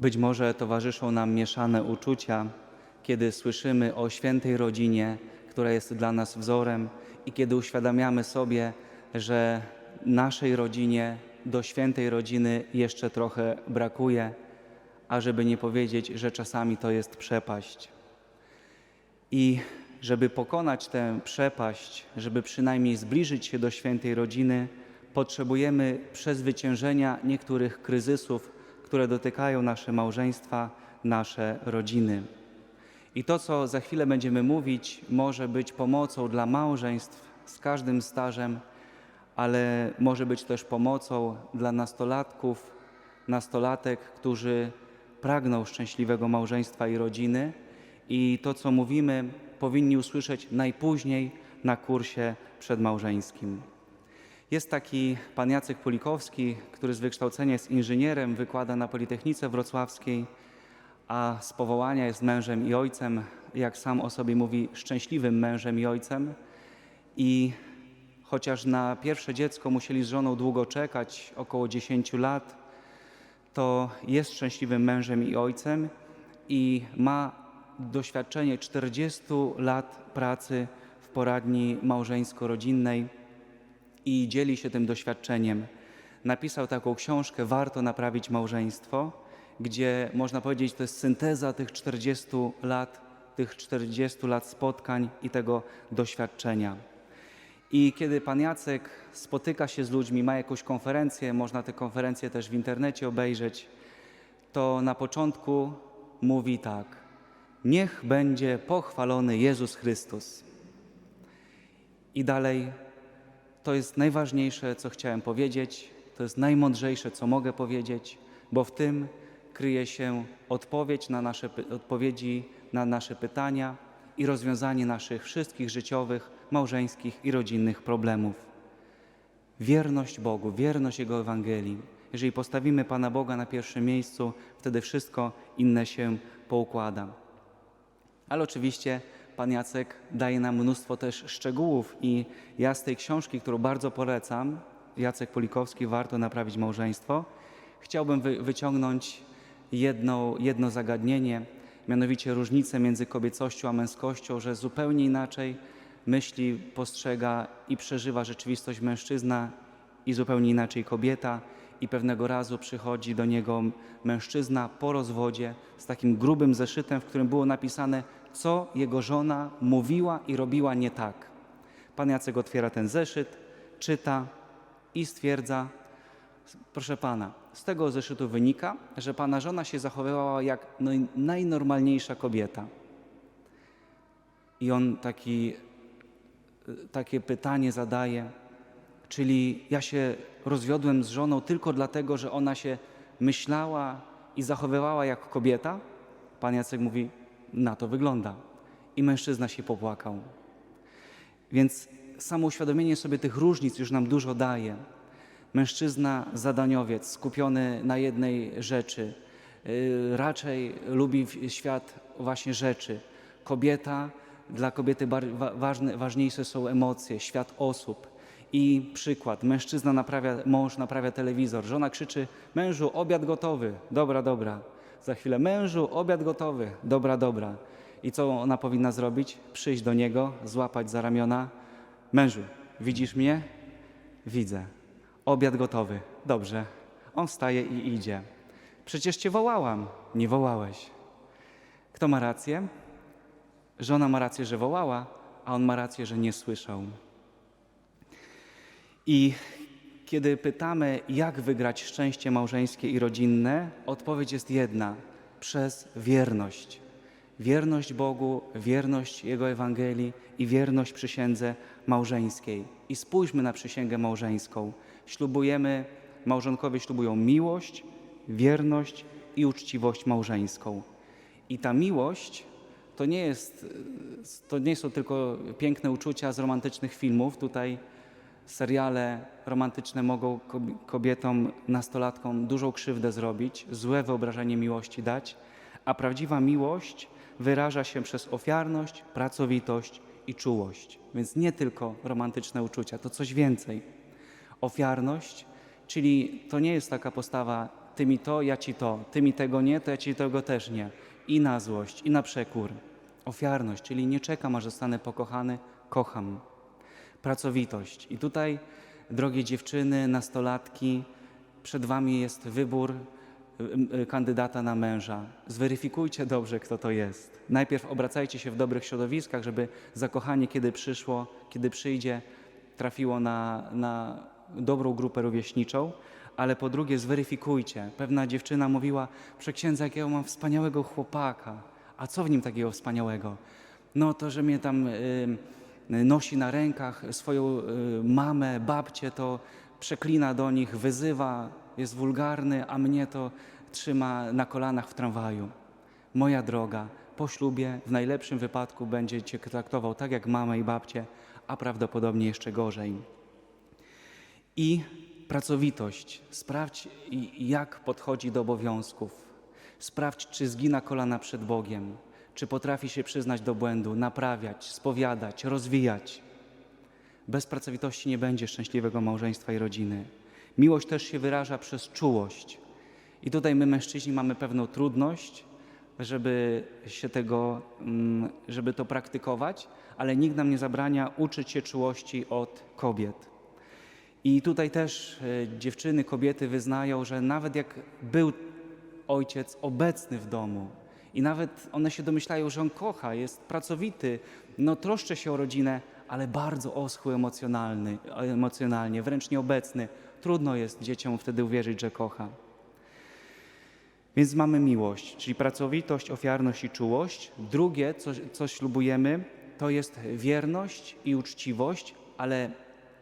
Być może towarzyszą nam mieszane uczucia, kiedy słyszymy o świętej rodzinie, która jest dla nas wzorem, i kiedy uświadamiamy sobie, że naszej rodzinie do świętej rodziny jeszcze trochę brakuje, a żeby nie powiedzieć, że czasami to jest przepaść. I żeby pokonać tę przepaść, żeby przynajmniej zbliżyć się do świętej rodziny, potrzebujemy przezwyciężenia niektórych kryzysów, które dotykają nasze małżeństwa, nasze rodziny. I to, co za chwilę będziemy mówić, może być pomocą dla małżeństw z każdym stażem, ale może być też pomocą dla nastolatków, nastolatek, którzy pragną szczęśliwego małżeństwa i rodziny. I to, co mówimy, powinni usłyszeć najpóźniej na kursie przedmałżeńskim. Jest taki pan Jacek Pulikowski, który z wykształcenia jest inżynierem, wykłada na Politechnice Wrocławskiej, a z powołania jest mężem i ojcem, jak sam o sobie mówi, szczęśliwym mężem i ojcem. I chociaż na pierwsze dziecko musieli z żoną długo czekać, około 10 lat, to jest szczęśliwym mężem i ojcem i ma doświadczenie 40 lat pracy w poradni małżeńsko-rodzinnej i dzieli się tym doświadczeniem. Napisał taką książkę Warto naprawić małżeństwo, gdzie można powiedzieć, to jest synteza tych 40 lat, tych 40 lat spotkań i tego doświadczenia. I kiedy pan Jacek spotyka się z ludźmi, ma jakąś konferencję, można te konferencje też w internecie obejrzeć, to na początku mówi tak: Niech będzie pochwalony Jezus Chrystus. I dalej, to jest najważniejsze, co chciałem powiedzieć, to jest najmądrzejsze, co mogę powiedzieć, bo w tym kryje się odpowiedź na nasze, odpowiedzi na nasze pytania i rozwiązanie naszych wszystkich życiowych, małżeńskich i rodzinnych problemów. Wierność Bogu, wierność Jego Ewangelii. Jeżeli postawimy Pana Boga na pierwszym miejscu, wtedy wszystko inne się poukłada. Ale oczywiście Pan Jacek daje nam mnóstwo też szczegółów i ja z tej książki, którą bardzo polecam, Jacek Polikowski, Warto naprawić małżeństwo, chciałbym wy, wyciągnąć jedno, jedno zagadnienie, mianowicie różnicę między kobiecością a męskością, że zupełnie inaczej myśli, postrzega i przeżywa rzeczywistość mężczyzna i zupełnie inaczej kobieta. I pewnego razu przychodzi do niego mężczyzna po rozwodzie z takim grubym zeszytem, w którym było napisane, co jego żona mówiła i robiła nie tak. Pan Jacek otwiera ten zeszyt, czyta i stwierdza, proszę pana, z tego zeszytu wynika, że pana żona się zachowywała jak no, najnormalniejsza kobieta. I on taki, takie pytanie zadaje, czyli ja się rozwiodłem z żoną tylko dlatego, że ona się myślała i zachowywała jak kobieta? Pan Jacek mówi, na to wygląda. I mężczyzna się popłakał. Więc samo uświadomienie sobie tych różnic już nam dużo daje. Mężczyzna zadaniowiec, skupiony na jednej rzeczy, yy, raczej lubi świat właśnie rzeczy. Kobieta, dla kobiety ważne, ważniejsze są emocje, świat osób. I przykład, mężczyzna naprawia, mąż naprawia telewizor, żona krzyczy, mężu, obiad gotowy, dobra, dobra. Za chwilę, mężu, obiad gotowy, dobra, dobra. I co ona powinna zrobić? Przyjść do niego, złapać za ramiona. Mężu, widzisz mnie? Widzę. Obiad gotowy. Dobrze. On wstaje i idzie. Przecież cię wołałam. Nie wołałeś. Kto ma rację? Żona ma rację, że wołała, a on ma rację, że nie słyszał. I kiedy pytamy, jak wygrać szczęście małżeńskie i rodzinne, odpowiedź jest jedna: przez wierność. Wierność Bogu, wierność Jego Ewangelii i wierność przysiędze małżeńskiej. I spójrzmy na przysięgę małżeńską. Ślubujemy, małżonkowie ślubują miłość, wierność i uczciwość małżeńską. I ta miłość to nie, jest, to nie są tylko piękne uczucia z romantycznych filmów. Tutaj seriale romantyczne mogą kob- kobietom, nastolatkom dużą krzywdę zrobić, złe wyobrażenie miłości dać, a prawdziwa miłość wyraża się przez ofiarność, pracowitość i czułość. Więc nie tylko romantyczne uczucia, to coś więcej. Ofiarność, czyli to nie jest taka postawa ty mi to, ja ci to, ty mi tego nie, to ja ci tego też nie. I na złość, i na przekór. Ofiarność, czyli nie czekam, aż zostanę pokochany, kocham. Pracowitość. I tutaj, drogie dziewczyny, nastolatki, przed wami jest wybór kandydata na męża. Zweryfikujcie dobrze, kto to jest. Najpierw obracajcie się w dobrych środowiskach, żeby zakochanie, kiedy przyszło, kiedy przyjdzie, trafiło na, na dobrą grupę rówieśniczą, ale po drugie zweryfikujcie. Pewna dziewczyna mówiła, przeksiędza, jakiego mam wspaniałego chłopaka. A co w nim takiego wspaniałego? No to, że mnie tam y, nosi na rękach swoją y, mamę, babcię, to przeklina do nich, wyzywa, jest wulgarny, a mnie to trzyma na kolanach w tramwaju. Moja droga, po ślubie w najlepszym wypadku będzie cię traktował tak jak mamę i babcię, a prawdopodobnie jeszcze gorzej. I pracowitość. Sprawdź, jak podchodzi do obowiązków. Sprawdź, czy zgina kolana przed Bogiem, czy potrafi się przyznać do błędu, naprawiać, spowiadać, rozwijać. Bez pracowitości nie będzie szczęśliwego małżeństwa i rodziny. Miłość też się wyraża przez czułość. I tutaj my, mężczyźni, mamy pewną trudność, żeby się tego, mm, żeby to praktykować, ale nikt nam nie zabrania uczyć się czułości od kobiet. I tutaj też e, dziewczyny, kobiety wyznają, że nawet jak był ojciec obecny w domu i nawet one się domyślają, że on kocha, jest pracowity, no troszczy się o rodzinę, ale bardzo oschły emocjonalny, emocjonalnie, wręcz nieobecny. Trudno jest dzieciom wtedy uwierzyć, że kocha. Więc mamy miłość, czyli pracowitość, ofiarność i czułość. Drugie, co, co ślubujemy, to jest wierność i uczciwość, ale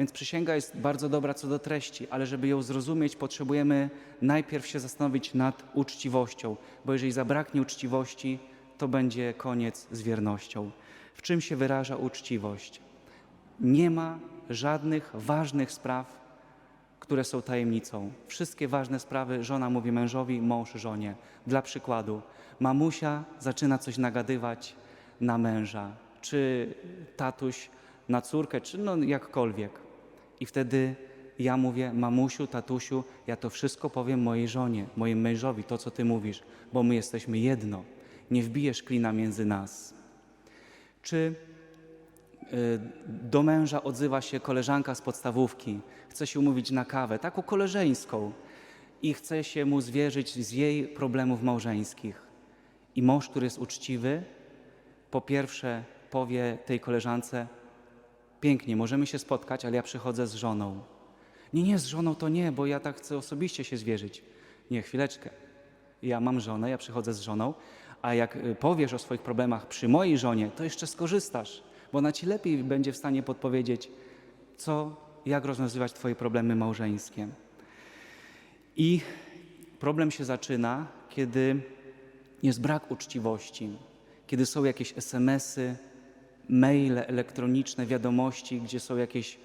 więc przysięga jest bardzo dobra co do treści, ale żeby ją zrozumieć, potrzebujemy najpierw się zastanowić nad uczciwością, bo jeżeli zabraknie uczciwości, to będzie koniec z wiernością. W czym się wyraża uczciwość? Nie ma żadnych ważnych spraw, które są tajemnicą. Wszystkie ważne sprawy żona mówi mężowi, mąż żonie. Dla przykładu, mamusia zaczyna coś nagadywać na męża, czy tatuś na córkę, czy no jakkolwiek. I wtedy ja mówię, mamusiu, tatusiu, ja to wszystko powiem mojej żonie, mojemu mężowi, to co ty mówisz, bo my jesteśmy jedno. Nie wbijesz klina między nas. Czy y, do męża odzywa się koleżanka z podstawówki, chce się umówić na kawę, taką koleżeńską i chce się mu zwierzyć z jej problemów małżeńskich. I mąż, który jest uczciwy, po pierwsze powie tej koleżance, pięknie, możemy się spotkać, ale ja przychodzę z żoną. Nie, nie, z żoną to nie, bo ja tak chcę osobiście się zwierzyć. Nie, chwileczkę. Ja mam żonę, ja przychodzę z żoną, a jak y, powiesz o swoich problemach przy mojej żonie, to jeszcze skorzystasz, bo ona ci lepiej będzie w stanie podpowiedzieć, co, jak rozwiązywać twoje problemy małżeńskie. I problem się zaczyna, kiedy jest brak uczciwości, kiedy są jakieś SMS-y, maile elektroniczne, wiadomości, gdzie są jakieś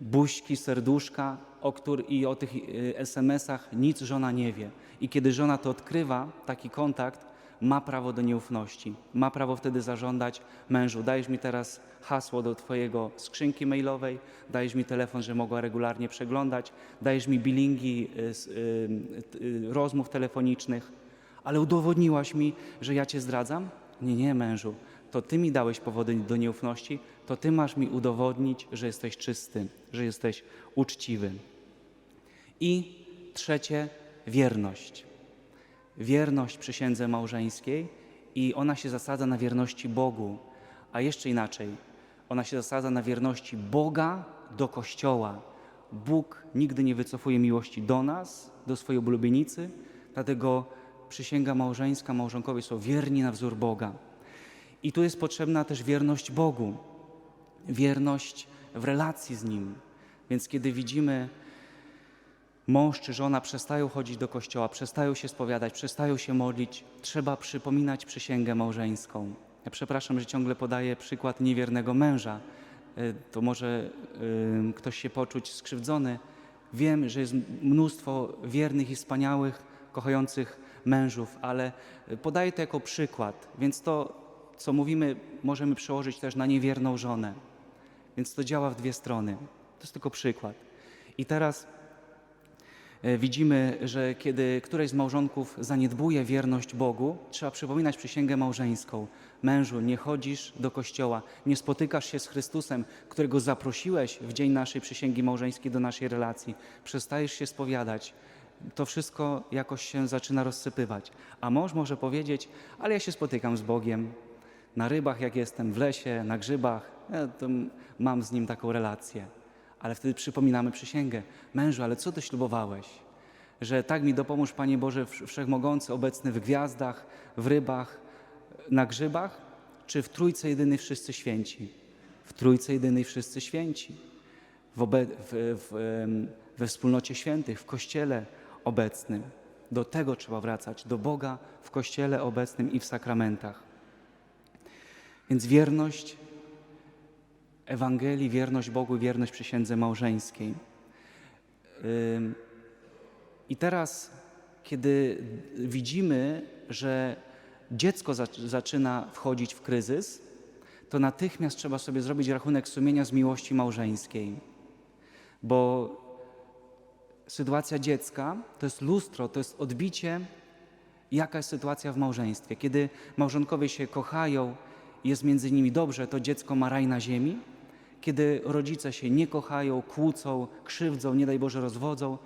buźki, serduszka o któr, i o tych y, SMS-ach nic żona nie wie. I kiedy żona to odkrywa, taki kontakt, ma prawo do nieufności. Ma prawo wtedy zażądać mężu, dajesz mi teraz hasło do twojego skrzynki mailowej, dajesz mi telefon, że mogła regularnie przeglądać, dajesz mi bilingi y, y, rozmów telefonicznych, ale udowodniłaś mi, że ja cię zdradzam? Nie, nie, mężu, to ty mi dałeś powody do nieufności, to ty masz mi udowodnić, że jesteś czysty, że jesteś uczciwy. I trzecie, wierność. Wierność przysiędze małżeńskiej i ona się zasadza na wierności Bogu, a jeszcze inaczej, ona się zasadza na wierności Boga do Kościoła. Bóg nigdy nie wycofuje miłości do nas, do swojej oblubienicy, dlatego przysięga małżeńska, małżonkowie są wierni na wzór Boga. I tu jest potrzebna też wierność Bogu, wierność w relacji z Nim. Więc kiedy widzimy, mąż czy żona przestają chodzić do kościoła, przestają się spowiadać, przestają się modlić, trzeba przypominać przysięgę małżeńską. Ja przepraszam, że ciągle podaję przykład niewiernego męża. Y, To może y, ktoś się poczuć skrzywdzony. Wiem, że jest mnóstwo wiernych i wspaniałych, kochających mężów, ale podaję to jako przykład, więc to, co mówimy, możemy przełożyć też na niewierną żonę. Więc to działa w dwie strony. To jest tylko przykład. I teraz E, Widzimy, że kiedy któreś z małżonków zaniedbuje wierność Bogu, trzeba przypominać przysięgę małżeńską. Mężu, nie chodzisz do kościoła, nie spotykasz się z Chrystusem, którego zaprosiłeś w dzień naszej przysięgi małżeńskiej do naszej relacji. Przestajesz się spowiadać. To wszystko jakoś się zaczyna rozsypywać. A mąż może powiedzieć, ale ja się spotykam z Bogiem. Na rybach, jak jestem, w lesie, na grzybach, ja mam z nim taką relację. Ale wtedy przypominamy przysięgę. Mężu, ale co ty ślubowałeś? Że tak mi dopomóż, Panie Boże Wsz- Wszechmogący, obecny w gwiazdach, w rybach, na grzybach, czy w Trójce Jedynej Wszyscy Święci? W Trójce Jedynej Wszyscy Święci. W obe, w, w, we wspólnocie świętych, w Kościele obecnym. Do tego trzeba wracać, do Boga w Kościele obecnym i w sakramentach. Więc wierność Ewangelii, wierność Bogu, wierność przysiędze małżeńskiej. I teraz, kiedy widzimy, że dziecko zac- zaczyna wchodzić w kryzys, to natychmiast trzeba sobie zrobić rachunek sumienia z miłości małżeńskiej. Bo sytuacja dziecka to jest lustro, to jest odbicie, jaka jest sytuacja w małżeństwie. Kiedy małżonkowie się kochają, jest między nimi dobrze, to dziecko ma raj na ziemi. Kiedy rodzice się nie kochają, kłócą, krzywdzą, nie daj Boże rozwodzą,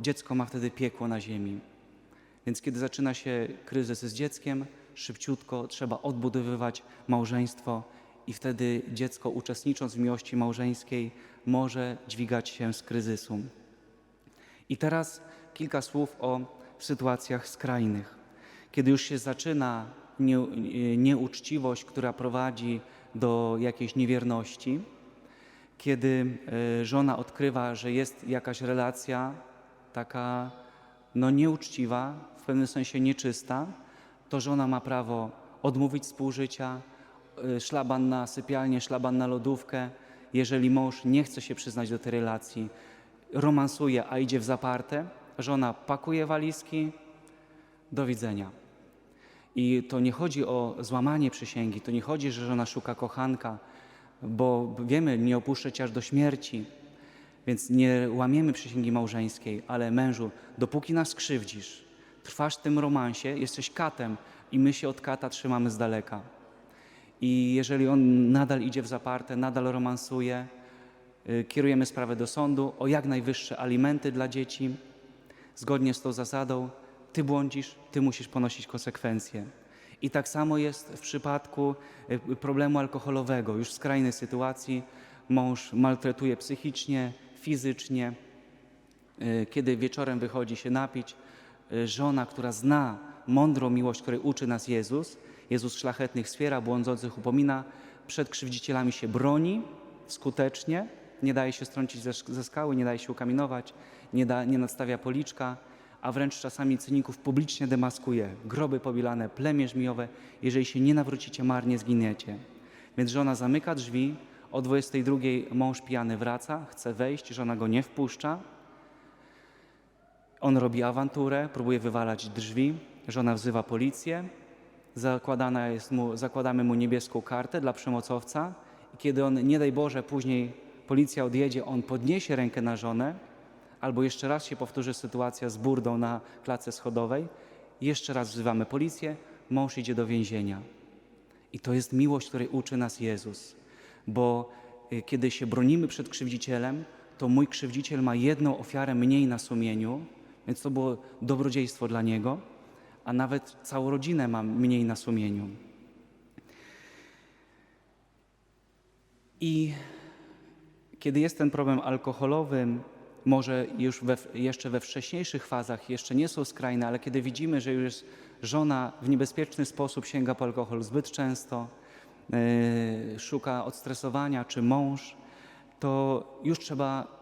dziecko ma wtedy piekło na ziemi. Więc kiedy zaczyna się kryzys z dzieckiem, szybciutko trzeba odbudowywać małżeństwo i wtedy dziecko uczestnicząc w miłości małżeńskiej może dźwigać się z kryzysu. I teraz kilka słów o sytuacjach skrajnych. Kiedy już się zaczyna nie, nieuczciwość, która prowadzi do jakiejś niewierności, kiedy e, żona odkrywa, że jest jakaś relacja taka no, nieuczciwa, w pewnym sensie nieczysta, to żona ma prawo odmówić współżycia, e, szlaban na sypialnię, szlaban na lodówkę. Jeżeli mąż nie chce się przyznać do tej relacji, romansuje, a idzie w zaparte, żona pakuje walizki, do widzenia. I to nie chodzi o złamanie przysięgi, to nie chodzi, że żona szuka kochanka, bo wiemy, nie opuszczę cię aż do śmierci, więc nie łamiemy przysięgi małżeńskiej, ale mężu, dopóki nas skrzywdzisz, trwasz w tym romansie, jesteś katem i my się od kata trzymamy z daleka. I jeżeli on nadal idzie w zaparte, nadal romansuje, y, kierujemy sprawę do sądu o jak najwyższe alimenty dla dzieci, zgodnie z tą zasadą, ty błądzisz, ty musisz ponosić konsekwencje. I tak samo jest w przypadku y, problemu alkoholowego. Już w skrajnej sytuacji mąż maltretuje psychicznie, fizycznie, y, kiedy wieczorem wychodzi się napić, y, żona, która zna mądrą miłość, której uczy nas Jezus, Jezus szlachetnych wspiera, błądzących upomina, przed krzywdzicielami się broni skutecznie, nie daje się strącić ze skały, nie daje się ukaminować, nie, da, nie nadstawia policzka, a wręcz czasami cyników publicznie demaskuje. Groby pobilane, plemię żmijowe, jeżeli się nie nawrócicie, marnie zginiecie. Więc żona zamyka drzwi, o 22 mąż pijany wraca, chce wejść, żona go nie wpuszcza. On robi awanturę, próbuje wywalać drzwi, żona wzywa policję, zakładana jest mu, zakładamy mu niebieską kartę dla przemocowca i kiedy on, nie daj Boże, później policja odjedzie, on podniesie rękę na żonę, albo jeszcze raz się powtórzy sytuacja z burdą na klatce schodowej, jeszcze raz wzywamy policję, mąż idzie do więzienia. I to jest miłość, której uczy nas Jezus, bo y, kiedy się bronimy przed krzywdzicielem, to mój krzywdziciel ma jedną ofiarę mniej na sumieniu, więc to było dobrodziejstwo dla niego, a nawet całą rodzinę mam mniej na sumieniu. I kiedy jest ten problem alkoholowy, może już we, jeszcze we wcześniejszych fazach, jeszcze nie są skrajne, ale kiedy widzimy, że już żona w niebezpieczny sposób sięga po alkohol zbyt często, yy, szuka odstresowania, czy mąż, to już trzeba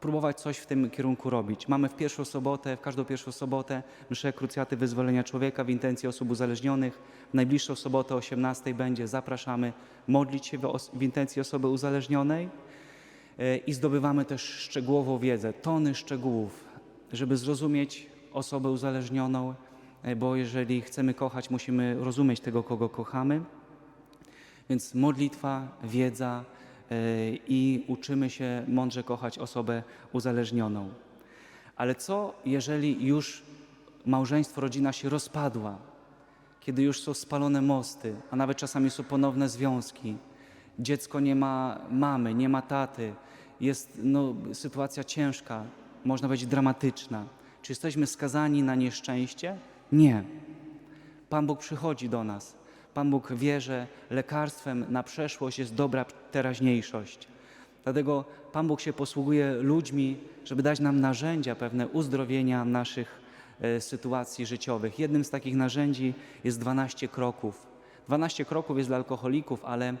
próbować coś w tym kierunku robić. Mamy w pierwszą sobotę, w każdą pierwszą sobotę mszę krucjaty wyzwolenia człowieka w intencji osób uzależnionych. W najbliższą sobotę o 18 będzie, zapraszamy modlić się w, w intencji osoby uzależnionej i zdobywamy też szczegółową wiedzę, tony szczegółów, żeby zrozumieć osobę uzależnioną, e, bo jeżeli chcemy kochać, musimy rozumieć tego, kogo kochamy. Więc modlitwa, wiedza e, i uczymy się mądrze kochać osobę uzależnioną. Ale co, jeżeli już małżeństwo, rodzina się rozpadła, kiedy już są spalone mosty, a nawet czasami są ponowne związki, dziecko nie ma mamy, nie ma taty, jest no, sytuacja ciężka, można powiedzieć dramatyczna. Czy jesteśmy skazani na nieszczęście? Nie. Pan Bóg przychodzi do nas. Pan Bóg wie, że lekarstwem na przeszłość jest dobra teraźniejszość. Dlatego Pan Bóg się posługuje ludźmi, żeby dać nam narzędzia pewne uzdrowienia naszych e, sytuacji życiowych. Jednym z takich narzędzi jest 12 kroków. 12 kroków jest dla alkoholików, ale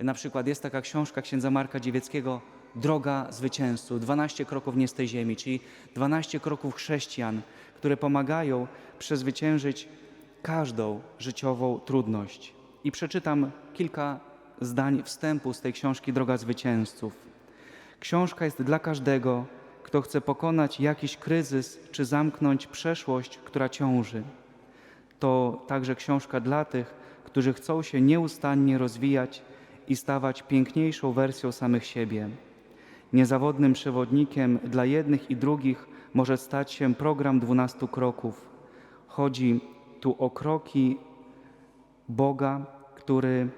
na przykład jest taka książka księdza Marka Dziewieckiego Droga zwycięzców, 12 kroków nie z tej ziemi, czyli 12 kroków chrześcijan, które pomagają przezwyciężyć każdą życiową trudność. I przeczytam kilka zdań wstępu z tej książki Droga zwycięzców. Książka jest dla każdego, kto chce pokonać jakiś kryzys czy zamknąć przeszłość, która ciąży. To także książka dla tych, którzy chcą się nieustannie rozwijać i stawać piękniejszą wersją samych siebie. Niezawodnym przewodnikiem dla jednych i drugich może stać się program 12 kroków. Chodzi tu o kroki Boga, który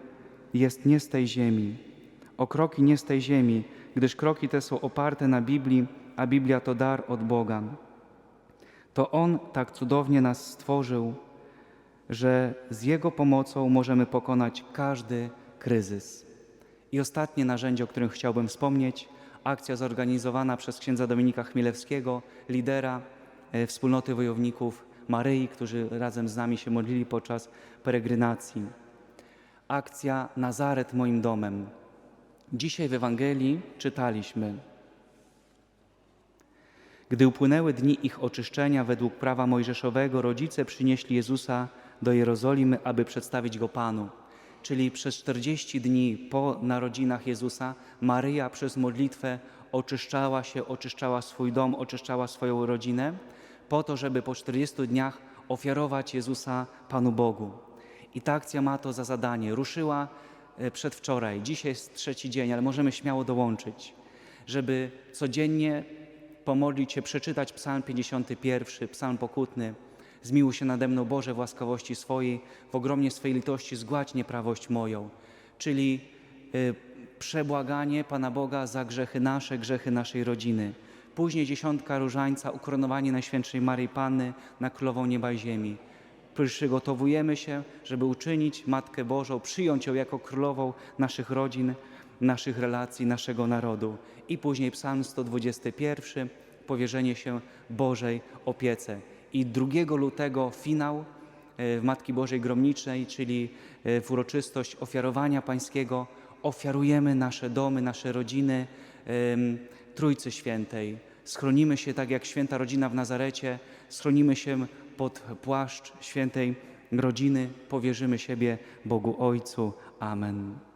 jest nie z tej ziemi. O kroki nie z tej ziemi, gdyż kroki te są oparte na Biblii, a Biblia to dar od Boga. To On tak cudownie nas stworzył, że z Jego pomocą możemy pokonać każdy kryzys. I ostatnie narzędzie, o którym chciałbym wspomnieć, akcja zorganizowana przez księdza Dominika Chmielewskiego, lidera e, wspólnoty wojowników Maryi, którzy razem z nami się modlili podczas peregrinacji. Akcja Nazaret moim domem. Dzisiaj w Ewangelii czytaliśmy: Gdy upłynęły dni ich oczyszczenia według prawa mojżeszowego, rodzice przynieśli Jezusa do Jerozolimy, aby przedstawić go Panu. Czyli przez 40 dni po narodzinach Jezusa Maryja przez modlitwę oczyszczała się, oczyszczała swój dom, oczyszczała swoją rodzinę, po to, żeby po 40 dniach ofiarować Jezusa Panu Bogu. I ta akcja ma to za zadanie. Ruszyła e, przedwczoraj, dzisiaj jest trzeci dzień, ale możemy śmiało dołączyć, żeby codziennie pomodlić się, przeczytać Psalm 51, Psalm pokutny. Zmiłuj się nade mną, Boże, w łaskawości swojej, w ogromnie swojej litości zgładź nieprawość moją. Czyli y, przebłaganie Pana Boga za grzechy nasze, grzechy naszej rodziny. Później dziesiątka różańca, ukoronowanie Najświętszej Maryi Panny na Królową Nieba i Ziemi. Przygotowujemy się, żeby uczynić Matkę Bożą, przyjąć ją jako królową naszych rodzin, naszych relacji, naszego narodu. I później Psalm 121, powierzenie się Bożej opiece. I 2 lutego finał e, w Matki Bożej Gromniczej, czyli e, w uroczystość ofiarowania Pańskiego, ofiarujemy nasze domy, nasze rodziny Trójcy Świętej. Schronimy się tak jak święta rodzina w Nazarecie, schronimy się pod płaszcz świętej rodziny, powierzymy siebie Bogu Ojcu. Amen.